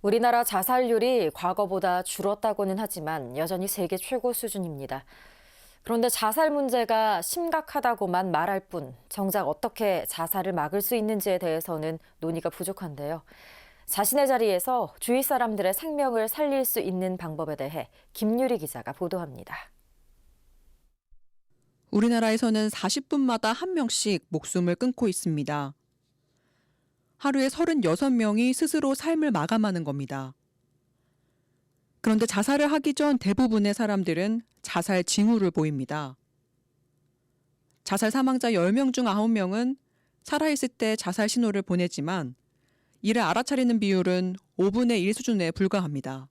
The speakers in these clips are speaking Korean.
우리나라 자살률이 과거보다 줄었다고는 하지만 여전히 세계 최고 수준입니다. 그런데 자살 문제가 심각하다고만 말할 뿐 정작 어떻게 자살을 막을 수 있는지에 대해서는 논의가 부족한데요. 자신의 자리에서 주위 사람들의 생명을 살릴 수 있는 방법에 대해 김유리 기자가 보도합니다. 우리나라에서는 40분마다 한 명씩 목숨을 끊고 있습니다. 하루에 36명이 스스로 삶을 마감하는 겁니다. 그런데 자살을 하기 전 대부분의 사람들은 자살 징후를 보입니다. 자살 사망자 10명 중 9명은 살아있을 때 자살 신호를 보내지만 이를 알아차리는 비율은 5분의 1 수준에 불과합니다.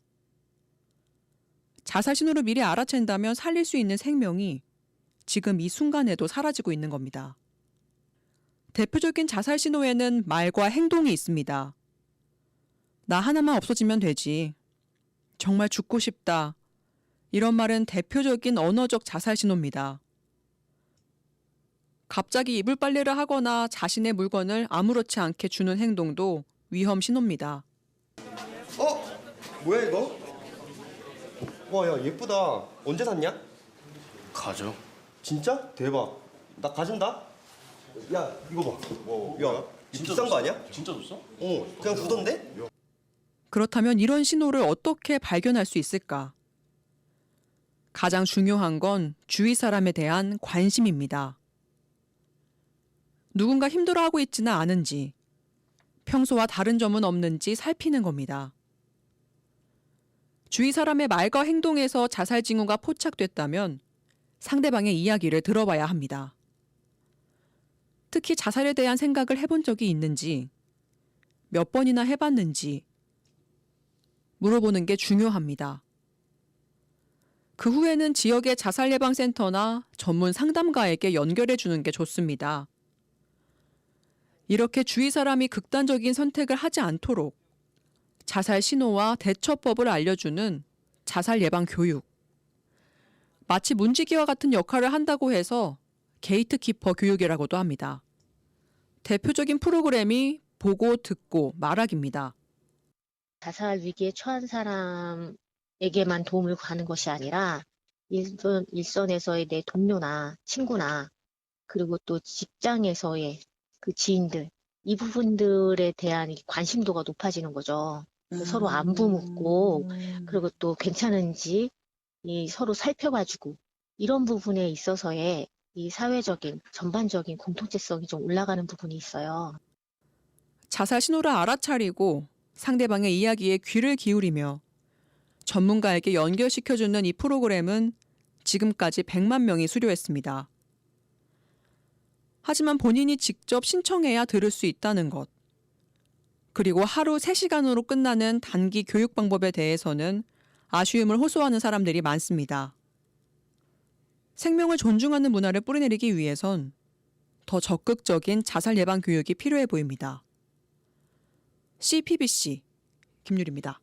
자살 신호를 미리 알아챈다면 살릴 수 있는 생명이 지금 이 순간에도 사라지고 있는 겁니다. 대표적인 자살 신호에는 말과 행동이 있습니다. 나 하나만 없어지면 되지. 정말 죽고 싶다. 이런 말은 대표적인 언어적 자살 신호입니다. 갑자기 이불 빨래를 하거나 자신의 물건을 아무렇지 않게 주는 행동도 위험 신호입니다. 어? 뭐야 이거? 와 야 예쁘다 언제 샀냐? 가죠. 진짜? 대박 나 가진다 야 이거 봐 야 진짜 비싼 거 아니야? 진짜 줬어? 어 그냥 주던데? 그렇다면 이런 신호를 어떻게 발견할 수 있을까? 가장 중요한 건 주위 사람에 대한 관심입니다. 누군가 힘들어하고 있지는 않은지, 평소와 다른 점은 없는지 살피는 겁니다. 주위 사람의 말과 행동에서 자살 징후가 포착됐다면 상대방의 이야기를 들어봐야 합니다. 특히 자살에 대한 생각을 해본 적이 있는지, 몇 번이나 해봤는지, 물어보는 게 중요합니다. 그 후에는 지역의 자살 예방 센터나 전문 상담가에게 연결해 주는 게 좋습니다. 이렇게 주위 사람이 극단적인 선택을 하지 않도록 자살 신호와 대처법을 알려주는 자살 예방 교육. 마치 문지기와 같은 역할을 한다고 해서 게이트키퍼 교육이라고도 합니다. 대표적인 프로그램이 보고 듣고 말하기입니다. 자살 위기에 처한 사람에게만 도움을 구하는 것이 아니라 일선, 일선에서의 내 동료나 친구나 그리고 또 직장에서의 그 지인들 이 부분들에 대한 이 관심도가 높아지는 거죠. 서로 안부 묻고 그리고 또 괜찮은지 이 서로 살펴봐주고 이런 부분에 있어서의 이 사회적인 전반적인 공통체성이 좀 올라가는 부분이 있어요. 자살 신호를 알아차리고 상대방의 이야기에 귀를 기울이며 전문가에게 연결시켜주는 이 프로그램은 지금까지 100만 명이 수료했습니다. 하지만 본인이 직접 신청해야 들을 수 있다는 것. 그리고 하루 3시간으로 끝나는 단기 교육 방법에 대해서는 아쉬움을 호소하는 사람들이 많습니다. 생명을 존중하는 문화를 뿌리내리기 위해선 더 적극적인 자살 예방 교육이 필요해 보입니다. CPBC 김유리입니다.